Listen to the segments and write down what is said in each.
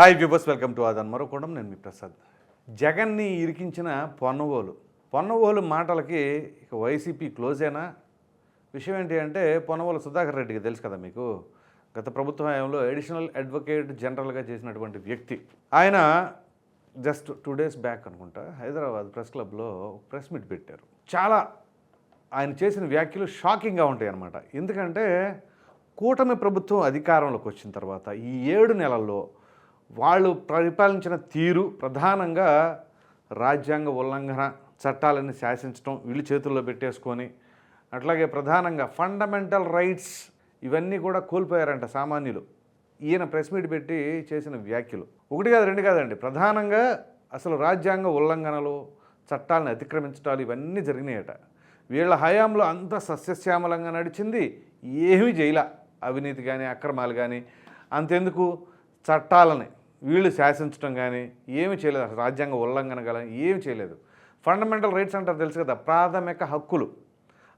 Hi viewers welcome to ఆదాన్. మరోకోవడం నేను మీ ప్రసాద్. జగన్ని ఇరికించిన పొన్నవోలు. పొన్నవోలు మాటలకి ఇక వైసీపీ క్లోజేనా విషయం ఏంటి అంటే పొన్నవోలు సుధాకర్ రెడ్డికి తెలుసు కదా మీకు? గత ప్రభుత్వ హయాంలో అడిషనల్ అడ్వకేట్ జనరల్గా చేసినటువంటి వ్యక్తి. ఆయన జస్ట్ టూ డేస్ బ్యాక్ అనుకుంటా హైదరాబాద్ ప్రెస్ క్లబ్లో ప్రెస్ మీట్ పెట్టారు. చాలా ఆయన చేసిన వ్యాఖ్యలు షాకింగ్గా ఉంటాయి అన్నమాట. ఎందుకంటే కూటమి ప్రభుత్వం అధికారంలోకి వచ్చిన తర్వాత ఈ ఏడు నెలల్లో వాళ్ళు పరిపాలించిన తీరు ప్రధానంగా రాజ్యాంగ ఉల్లంఘన చట్టాలని శాసించడం వీళ్ళు చేతుల్లో పెట్టేసుకొని అట్లాగే ప్రధానంగా ఫండమెంటల్ రైట్స్ ఇవన్నీ కూడా కోల్పోయారంట సామాన్యులు. ఈయన ప్రెస్ మీట్ పెట్టి చేసిన వ్యాఖ్యలు. ఒకటి కాదు రెండు కాదండి. ప్రధానంగా అసలు రాజ్యాంగ ఉల్లంఘనలు చట్టాలను అతిక్రమించడాలు ఇవన్నీ జరిగినాయట. వీళ్ళ హయాంలో అంత సస్యశ్యామలంగా నడిచింది ఏమీ చేయలే అవినీతి కానీ అక్రమాలు కానీ అంతెందుకు? చట్టాలని. వీళ్ళు శాసించడం కానీ ఏమీ చేయలేదు. అసలు రాజ్యాంగ ఉల్లంఘన కానీ ఏమీ చేయలేదు. ఫండమెంటల్ రైట్స్ అంటారు తెలుసు కదా ప్రాథమిక హక్కులు.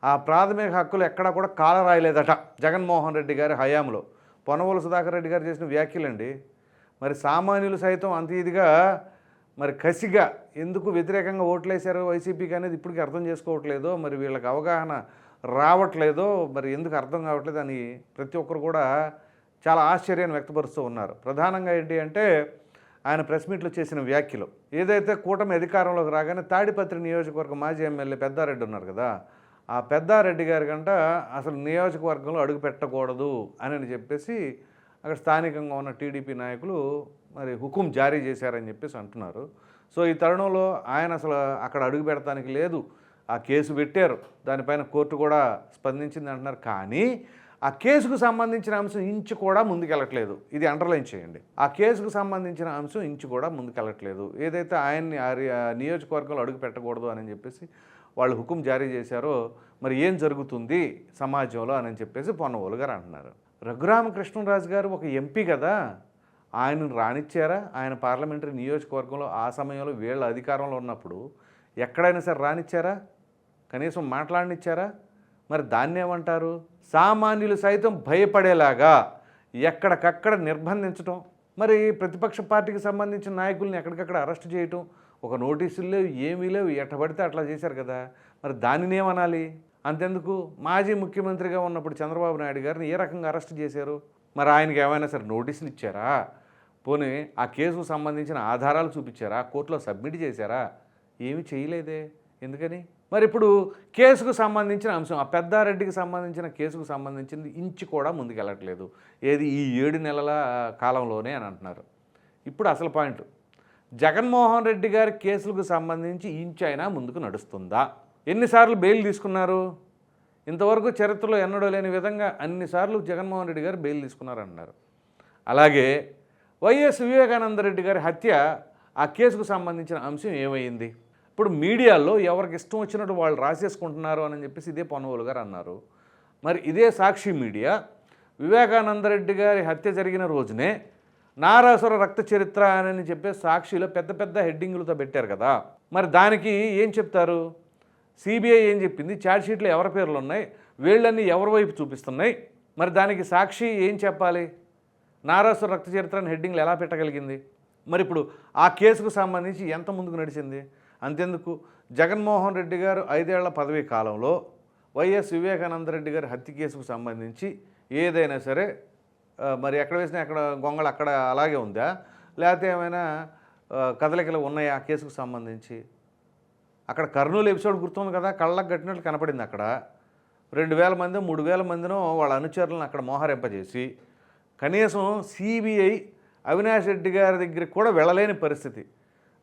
ఆ ప్రాథమిక హక్కులు ఎక్కడా కూడా కాల రాయలేదట జగన్మోహన్ రెడ్డి గారి హయాంలో. పొనవోలు సుధాకర్ రెడ్డి గారు చేసిన వ్యాఖ్యలండి మరి సామాన్యులు సైతం అంత ఇదిగా మరి కసిగా ఎందుకు వ్యతిరేకంగా ఓట్లేశారు వైసీపీకి అనేది ఇప్పటికీ అర్థం చేసుకోవట్లేదో మరి వీళ్ళకి అవగాహన రావట్లేదో మరి ఎందుకు అర్థం కావట్లేదు అని ప్రతి ఒక్కరు కూడా చాలా ఆశ్చర్యాన్ని వ్యక్తపరుస్తూ ఉన్నారు. ప్రధానంగా ఏంటి అంటే ఆయన ప్రెస్ మీట్లో చేసిన వ్యాఖ్యలు. ఏదైతే కూటమి అధికారంలోకి రాగానే తాడిపత్రి నియోజకవర్గ మాజీ ఎమ్మెల్యే పెద్దారెడ్డి ఉన్నారు కదా ఆ పెద్దారెడ్డి గారి కంట అసలు నియోజకవర్గంలో అడుగు పెట్టకూడదు అని చెప్పేసి అక్కడ స్థానికంగా ఉన్న టీడీపీ నాయకులు మరి హుకుం జారీ చేశారని చెప్పేసి అంటున్నారు. సో ఈ తరుణంలో ఆయన అసలు అక్కడ అడుగు పెడతానికి లేదు. ఆ కేసు పెట్టారు. దానిపైన కోర్టు కూడా స్పందించింది అంటున్నారు. కానీ ఆ కేసుకు సంబంధించిన అంశం ఇంచు కూడా ముందుకెళ్ళట్లేదు. ఇది అండర్లైన్ చేయండి. ఆ కేసుకు సంబంధించిన అంశం ఇంచు కూడా ముందుకెళ్ళట్లేదు. ఏదైతే ఆయన్ని నియోజకవర్గంలో అడుగు పెట్టకూడదు అని చెప్పేసి వాళ్ళు హుకుం జారీ చేశారో మరి ఏం జరుగుతుంది సమాజంలో అని చెప్పేసి పొన్నవోలు గారు అంటున్నారు. రఘురామకృష్ణరాజు గారు ఒక ఎంపీ కదా ఆయనను రానిచ్చారా? ఆయన పార్లమెంటరీ నియోజకవర్గంలో ఆ సమయంలో వీళ్ళ అధికారంలో ఉన్నప్పుడు ఎక్కడైనా సరే రానిచ్చారా? కనీసం మాట్లాడనిచ్చారా? మరి దాన్నేమంటారు సామాన్యులు సైతం భయపడేలాగా ఎక్కడికక్కడ నిర్బంధించడం మరి ప్రతిపక్ష పార్టీకి సంబంధించిన నాయకుల్ని ఎక్కడికక్కడ అరెస్ట్ చేయటం ఒక నోటీసులు లేవు ఏమీ లేవు ఎట్ట పడితే అట్లా చేశారు కదా. మరి దానిని ఏమనాలి? అంతెందుకు? మాజీ ముఖ్యమంత్రిగా ఉన్నప్పుడు చంద్రబాబు నాయుడు గారిని ఏ రకంగా అరెస్ట్ చేశారు? మరి ఆయనకి ఏమైనా సరే నోటీసులు ఇచ్చారా? పోనీ ఆ కేసుకు సంబంధించిన ఆధారాలు చూపించారా? కోర్టులో సబ్మిట్ చేశారా? ఏమి చేయలేదే. ఎందుకని? మరి ఇప్పుడు కేసుకు సంబంధించిన అంశం ఆ పెద్దారెడ్డికి సంబంధించిన కేసుకు సంబంధించింది ఇంచు కూడా ముందుకెళ్ళట్లేదు. ఏది ఈ ఏడు నెలల కాలంలోనే అని అంటున్నారు. ఇప్పుడు అసలు పాయింట్. జగన్మోహన్ రెడ్డి గారి కేసులకు సంబంధించి ఇంచు అయినా ముందుకు నడుస్తుందా? ఎన్నిసార్లు బెయిల్ తీసుకున్నారు? ఇంతవరకు చరిత్రలో ఎన్నడూ లేని విధంగా అన్నిసార్లు జగన్మోహన్ రెడ్డి గారు బెయిల్ తీసుకున్నారన్నారు. అలాగే వైఎస్ వివేకానంద రెడ్డి గారి హత్య ఆ కేసుకు సంబంధించిన అంశం ఏమైంది? ఇప్పుడు మీడియాలో ఎవరికి ఇష్టం వచ్చినట్టు వాళ్ళు రాసేసుకుంటున్నారు అని చెప్పేసి ఇదే పొన్నవోలు గారు అన్నారు. మరి ఇదే సాక్షి మీడియా వివేకానంద రెడ్డి గారి హత్య జరిగిన రోజునే నారాసుర రక్త చరిత్ర అని చెప్పే సాక్షిలో పెద్ద పెద్ద హెడ్డింగులతో పెట్టారు కదా. మరి దానికి ఏం చెప్తారు? సిబిఐ ఏం చెప్పింది? ఛార్జ్షీట్లో ఎవరి పేర్లు ఉన్నాయి? వీళ్ళన్నీ ఎవరి వైపు చూపిస్తున్నాయి? మరి దానికి సాక్షి ఏం చెప్పాలి? నారాసుర రక్త చరిత్ర అని హెడ్డింగ్లు ఎలా పెట్టగలిగింది? మరి ఇప్పుడు ఆ కేసుకు సంబంధించి ఎంత ముందుకు నడిచింది? అంతెందుకు? జగన్మోహన్ రెడ్డి గారు ఐదేళ్ళ పదవీ కాలంలో వైఎస్ వివేకానంద రెడ్డి గారి హత్య కేసుకు సంబంధించి ఏదైనా సరే మరి ఎక్కడ వేసినా అక్కడ గొంగళ అక్కడ అలాగే ఉందా? లేకపోతే ఏమైనా కదలికలు ఉన్నాయా ఆ కేసుకు సంబంధించి? అక్కడ కర్నూలు ఎపిసోడ్ గుర్తుంది కదా కళ్ళకు కట్టినట్లు కనపడింది అక్కడ. రెండు వేల మంది మూడు వేల మందినో వాళ్ళ అనుచరులను అక్కడ మోహరింపజేసి కనీసం సిబిఐ అవినాష్ రెడ్డి గారి దగ్గరికి కూడా వెళ్ళలేని పరిస్థితి.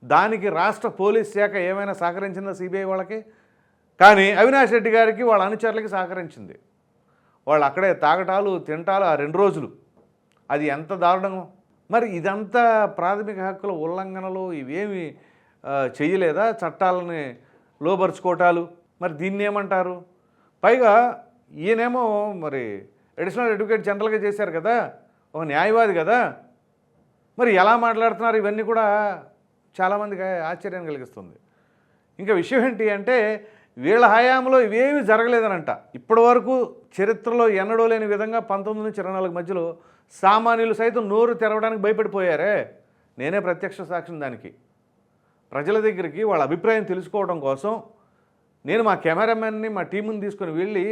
దానికి రాష్ట్ర పోలీస్ శాఖ ఏమైనా సహకరించిందా సిబిఐ వాళ్ళకి? కానీ అవినాష్ రెడ్డి గారికి వాళ్ళ అనుచరులకి సహకరించింది. వాళ్ళు అక్కడే తాగటాలు తింటాలు ఆ రెండు రోజులు. అది ఎంత దారుణం మరి ఇదంతా ప్రాథమిక హక్కుల ఉల్లంఘనలు ఇవేమి చేయలేదా చట్టాలని లోపరుచుకోవటాలు మరి దీన్ని ఏమంటారు? పైగా ఈయనేమో మరి అడిషనల్ అడ్వకేట్ జనరల్గా చేశారు కదా ఒక న్యాయవాది కదా. మరి ఎలా మాట్లాడుతున్నారు? ఇవన్నీ కూడా చాలామందికి ఆశ్చర్యం కలిగిస్తుంది. ఇంకా విషయం ఏంటి అంటే వీళ్ళ హయాంలో ఇవేమీ జరగలేదనంట. ఇప్పటి వరకు చరిత్రలో ఎన్నడూ లేని విధంగా పంతొమ్మిది నుంచి ఇరవై నాలుగు మధ్యలో సామాన్యులు సైతం నోరు తెరవడానికి భయపడిపోయారే? నేనే ప్రత్యక్ష సాక్ష్యం దానికి. ప్రజల దగ్గరికి వాళ్ళ అభిప్రాయం తెలుసుకోవడం కోసం నేను మా కెమెరామెన్ని మా టీముని తీసుకొని వెళ్ళి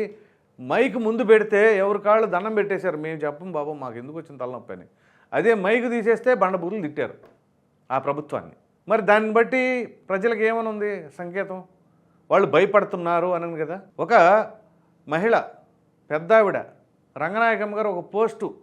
మైక్ ముందు పెడితే ఎవరి కాళ్ళు దండం పెట్టేశారు. మేము చెప్పం బాబు మాకు ఎందుకు వచ్చిన తలనొప్పి అని అదే మైక్ తీసేస్తే బండబూతులు తిట్టారు ఆ ప్రభుత్వాన్ని. మరి దాన్ని బట్టి ప్రజలకు ఏమని ఉంది సంకేతం? వాళ్ళు భయపడుతున్నారు అనను కదా. ఒక మహిళ పెద్ద ఆవిడ రంగనాయకమ్మ గారు ఒక పోస్టు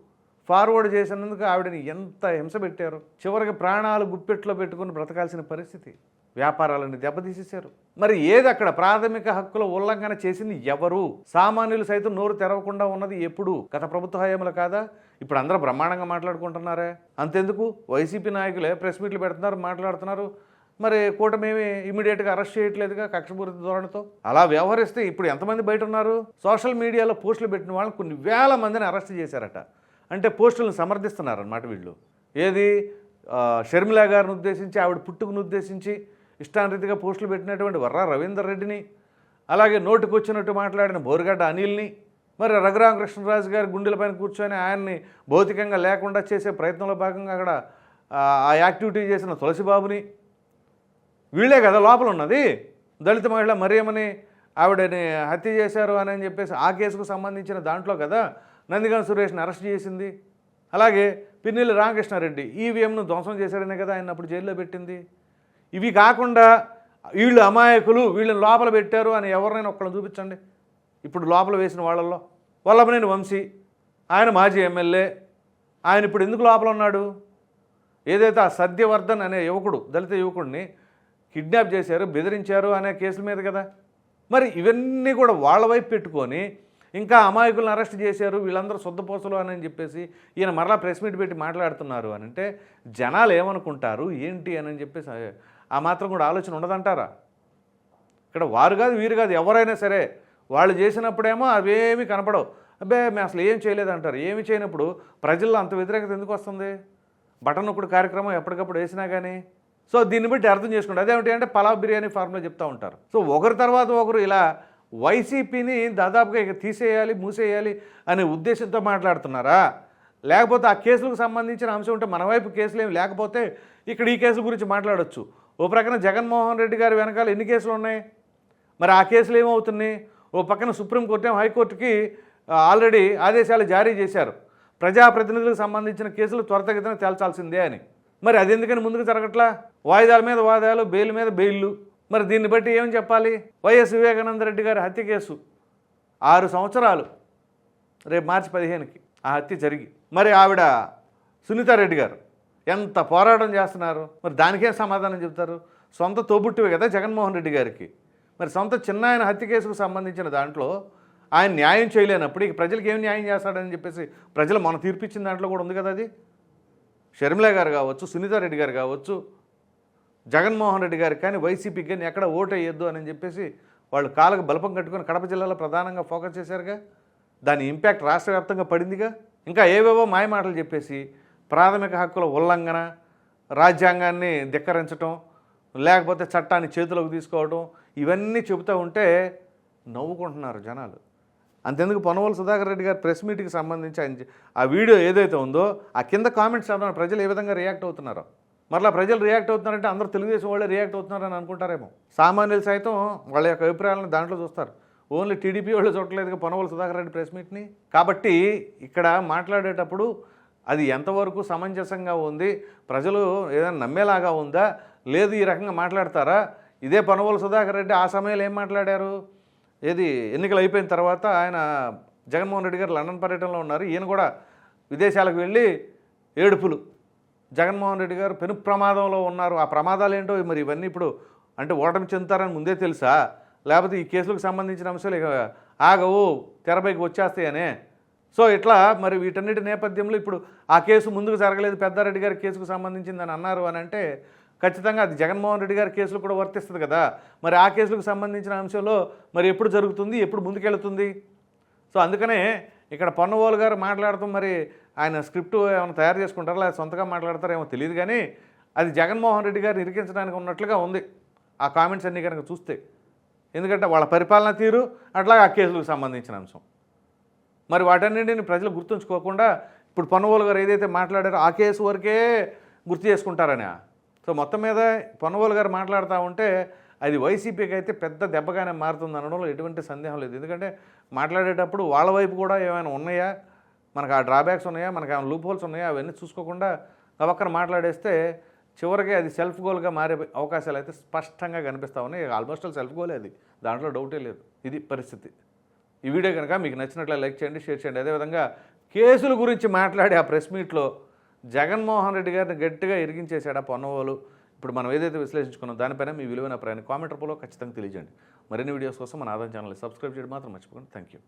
ఫార్వర్డ్ చేసినందుకు ఆవిడని ఎంత హింస పెట్టారు? చివరికి ప్రాణాలు గుప్పెట్లో పెట్టుకుని బ్రతకాల్సిన పరిస్థితి. వ్యాపారాలను దెబ్బతీసేశారు. మరి ఏది అక్కడ ప్రాథమిక హక్కుల ఉల్లంఘన చేసింది ఎవరు? సామాన్యులు సైతం నోరు తెరవకుండా ఉన్నది ఎప్పుడు? గత ప్రభుత్వ హయాంలో కాదా? ఇప్పుడు అందరూ బ్రహ్మాండంగా మాట్లాడుకుంటున్నారే? అంతెందుకు? వైసీపీ నాయకులే ప్రెస్ మీట్లు పెడుతున్నారు మాట్లాడుతున్నారు. మరి కూటమేమి ఇమీడియట్గా అరెస్ట్ చేయట్లేదుగా కక్షపూరిత ధోరణితో? అలా వ్యవహరిస్తే ఇప్పుడు ఎంతమంది బయట ఉన్నారు సోషల్ మీడియాలో పోస్టులు పెట్టిన వాళ్ళని కొన్ని వేల మందిని అరెస్ట్ చేశారట. అంటే పోస్టులను సమర్థిస్తున్నారన్నమాట వీళ్ళు. ఏది? షర్మిల గారిని ఉద్దేశించి ఆవిడ పుట్టుకుని ఉద్దేశించి ఇష్టానరీతిగా పోస్టులు పెట్టినటువంటి వర్రా రవీందర్ రెడ్డిని అలాగే నోటుకొచ్చినట్టు మాట్లాడిన బోరుగడ్డ అనిల్ని మరి రఘురామకృష్ణరాజు గారి గుండెలపైన కూర్చొని ఆయన్ని భౌతికంగా లేకుండా చేసే ప్రయత్నంలో భాగంగా అక్కడ ఆ, యాక్టివిటీ చేసిన తులసిబాబుని. వీళ్ళే కదా లోపల ఉన్నది. దళిత మహిళ మరియమని ఆవిడని హత్య చేశారు అని అని చెప్పేసి ఆ కేసుకు సంబంధించిన దాంట్లో కదా నందిగం సురేష్ని అరెస్ట్ చేసింది. అలాగే పిన్నెల్లి రామకృష్ణారెడ్డి ఈవీఎంను ధ్వంసం చేశారనే కదా ఆయన అప్పుడు జైల్లో పెట్టింది. ఇవి కాకుండా వీళ్ళు అమాయకులు వీళ్ళని లోపల పెట్టారు అని ఎవరినైనా ఒక్కళ్ళని చూపించండి. ఇప్పుడు లోపల వేసిన వాళ్ళల్లో వల్లభనేని వంశీ ఆయన మాజీ ఎమ్మెల్యే ఆయన ఇప్పుడు ఎందుకు లోపల ఉన్నాడు? ఏదైతే ఆ సద్యవర్ధన్ అనే యువకుడు దళిత యువకుడిని కిడ్నాప్ చేశారు బెదిరించారు అనే కేసుల మీద కదా? మరి ఇవన్నీ కూడా వాళ్ళ వైపు పెట్టుకొని ఇంకా అమాయకులను అరెస్ట్ చేశారు వీళ్ళందరూ శుద్ధపోసలు అని చెప్పేసి ఈయన మరలా ప్రెస్ మీట్ పెట్టి మాట్లాడుతున్నారు అని అంటే జనాలు ఏమనుకుంటారు ఏంటి అని చెప్పేసి ఆ- ఆ మాత్రం కూడా ఆలోచన ఉండదంటారా? ఇక్కడ వారు కాదు వీరు కాదు ఎవరైనా సరే వాళ్ళు చేసినప్పుడేమో అవేమీ కనపడవు. అబ్బే మేము అసలు ఏం చేయలేదంటారు. ఏమి చేయనప్పుడు ప్రజల్లో అంత వ్యతిరేకత ఎందుకు వస్తుంది? బటన్ ఒకటి కార్యక్రమం ఎప్పటికప్పుడు వేసినా కానీ సో దీన్ని బట్టి అర్థం చేసుకోండి అదేమిటి అంటే పలావ్ బిర్యానీ ఫార్ములా చెప్తూ ఉంటారు. సో ఒకరి తర్వాత ఒకరు ఇలా వైసీపీని దాదాపుగా ఇక తీసేయాలి మూసేయాలి అనే ఉద్దేశంతో మాట్లాడుతున్నారా? లేకపోతే ఆ కేసులకు సంబంధించిన అంశం ఉంటే మన వైపు కేసులు ఏమి లేకపోతే ఇక్కడ ఈ కేసు గురించి మాట్లాడొచ్చు. ఓ ప్రకారం జగన్మోహన్ రెడ్డి గారి వెనకాల ఎన్ని కేసులు ఉన్నాయి? మరి ఆ కేసులు ఏమవుతున్నాయి? ఓ పక్కన సుప్రీంకోర్టు ఏమో హైకోర్టుకి ఆల్రెడీ ఆదేశాలు జారీ చేశారు. ప్రజాప్రతినిధులకు సంబంధించిన కేసులు త్వరితగతిన తేల్చాల్సిందే అని. మరి అది ఎందుకని ముందుకు జరగట్లా? వాయిదాల మీద వాయిదాలు బెయిల్ మీద బెయిల్లు మరి దీన్ని బట్టి ఏం చెప్పాలి? వైఎస్ వివేకానంద రెడ్డి గారి హత్య కేసు. ఆరు సంవత్సరాలు. రేపు మార్చి పదిహేనుకి ఆ హత్య జరిగి. మరి ఆవిడ సునీతారెడ్డి గారు ఎంత పోరాటం చేస్తున్నారు? మరి దానికేం సమాధానం చెప్తారు సొంత తోబుట్టివే కదా జగన్మోహన్ రెడ్డి గారికి. మరి సొంత చిన్న ఆయన హత్య కేసుకు సంబంధించిన దాంట్లో ఆయన న్యాయం చేయలేనప్పుడు ఇక ప్రజలకు ఏం న్యాయం చేస్తాడని చెప్పేసి ప్రజలు మన తీర్పిచ్చిన దాంట్లో కూడా ఉంది కదా అది? షర్మిల గారు కావచ్చు సునీతారెడ్డి గారు కావచ్చు జగన్మోహన్ రెడ్డి గారు కానీ వైసీపీకి కానీ ఎక్కడ ఓటు వేయొద్దు అని చెప్పేసి వాళ్ళు కాళ్ళకు బలపం కట్టుకొని కడప జిల్లాలో ప్రధానంగా ఫోకస్ చేశారుగా? దాని ఇంపాక్ట్ రాష్ట్ర వ్యాప్తంగా పడిందిగా? ఇంకా ఏవేవో మాయమాటలు చెప్పేసి ప్రాథమిక హక్కుల ఉల్లంఘన రాజ్యాంగాన్ని ధిక్కరించటం లేకపోతే చట్టాన్ని చేతిలోకి తీసుకోవడం ఇవన్నీ చెబుతూ ఉంటే నవ్వుకుంటున్నారు జనాలు. అంతెందుకు పొనవల్ సుధాకర్ రెడ్డి గారు ప్రెస్ మీట్కి సంబంధించి ఆయన ఆ వీడియో ఏదైతే ఉందో ఆ కింద కామెంట్స్ చదవడం ప్రజలు ఏ విధంగా రియాక్ట్ అవుతున్నారో. మరలా ప్రజలు రియాక్ట్ అవుతున్నారంటే అందరూ తెలుగుదేశం వాళ్ళే రియాక్ట్ అవుతున్నారని అనుకుంటారేమో. సామాన్యులు సైతం వాళ్ళ యొక్క అభిప్రాయాలను దాంట్లో చూస్తారు. ఓన్లీ టీడీపీ వాళ్ళు చూడలేదుగా పొనవోలు సుధాకర్ రెడ్డి ప్రెస్ మీట్ని. కాబట్టి ఇక్కడ మాట్లాడేటప్పుడు అది ఎంతవరకు సమంజసంగా ఉంది? ప్రజలు ఏదైనా నమ్మేలాగా ఉందా? లేదు ఈ రకంగా మాట్లాడతారా? ఇదే పనవోలు సుధాకర్ రెడ్డి ఆ సమయంలో ఏం మాట్లాడారు? ఏది ఎన్నికలు అయిపోయిన తర్వాత ఆయన జగన్మోహన్ రెడ్డి గారు లండన్ పర్యటనలో ఉన్నారు. ఈయన కూడా విదేశాలకు వెళ్ళి ఏడుపులు. జగన్మోహన్ రెడ్డి గారు పెను ప్రమాదంలో ఉన్నారు. ఆ ప్రమాదాలు ఏంటో మరి ఇవన్నీ ఇప్పుడు అంటే ఓటమి చెందుతారని ముందే తెలుసా? లేకపోతే ఈ కేసులకు సంబంధించిన అంశాలు ఇక ఆగవు తెరపైకి వచ్చేస్తాయనే. సో ఇట్లా మరి వీటన్నిటి నేపథ్యంలో ఇప్పుడు ఆ కేసు ముందుకు జరగలేదు. పెద్దారెడ్డి గారి కేసుకు సంబంధించిందని అన్నారు అని అంటే ఖచ్చితంగా అది జగన్మోహన్ రెడ్డి గారి కేసులు కూడా వర్తిస్తుంది కదా. మరి ఆ కేసులకు సంబంధించిన అంశంలో మరి ఎప్పుడు జరుగుతుంది? ఎప్పుడు ముందుకెళ్తుంది? సో అందుకనే ఇక్కడ పొన్నవోలు గారు మాట్లాడుతూ మరి ఆయన స్క్రిప్ట్ ఏమైనా తయారు చేసుకుంటారా? లేదా సొంతగా మాట్లాడతారేమో తెలియదు కానీ అది జగన్మోహన్ రెడ్డి గారు ఇరికించడానికి ఉన్నట్లుగా ఉంది. ఆ కామెంట్స్ అన్నీ కనుక చూస్తే. ఎందుకంటే వాళ్ళ పరిపాలన తీరు అట్లాగే ఆ కేసులకు సంబంధించిన అంశం. మరి వాటన్నింటిని ప్రజలు గుర్తుంచుకోకుండా ఇప్పుడు పొన్నవోలు గారు ఏదైతే మాట్లాడారో ఆ కేసు వరకే గుర్తు చేసుకుంటారని. సో మొత్తం మీద పొన్నవోలు గారు మాట్లాడుతూ ఉంటే అది వైసీపీకి అయితే పెద్ద దెబ్బగానే మారుతుంది అనడంలో ఎటువంటి సందేహం లేదు. ఎందుకంటే మాట్లాడేటప్పుడు వాళ్ళ వైపు కూడా ఏమైనా ఉన్నాయా? మనకు ఆ డ్రాబ్యాక్స్ ఉన్నాయా? మనకు ఏమైనా లూప్ హోల్స్ ఉన్నాయా? అవన్నీ చూసుకోకుండా గవక్కన మాట్లాడేస్తే చివరికి అది సెల్ఫ్ గోల్గా మారే అవకాశాలు అయితే స్పష్టంగా కనిపిస్తూ ఉన్నాయి. ఆల్మోస్ట్ సెల్ఫ్ గోలే అది. దాంట్లో డౌటే లేదు. ఇది పరిస్థితి. ఈ వీడియో కనుక మీకు నచ్చినట్లు లైక్ చేయండి షేర్ చేయండి. అదేవిధంగా కేసుల గురించి మాట్లాడి ఆ ప్రెస్ మీట్లో జగన్మోహన్ రెడ్డి గారిని గట్టిగా ఇరిగించేశాడు ఆ పొన్నవోలు. ఇప్పుడు మనం ఏదైతే విశ్లేషించుకున్నాం దానిపైన మీ విలువైన ప్రయాణ కామెంట్ రూపంలో ఖచ్చితంగా తెలియజేయండి. మరిన్ని వీడియోస్ కోసం మన ఆదాయం ఛానల్ సబ్స్క్రైబ్ చేయడం మాత్రం మర్చిపోకండి. Thank you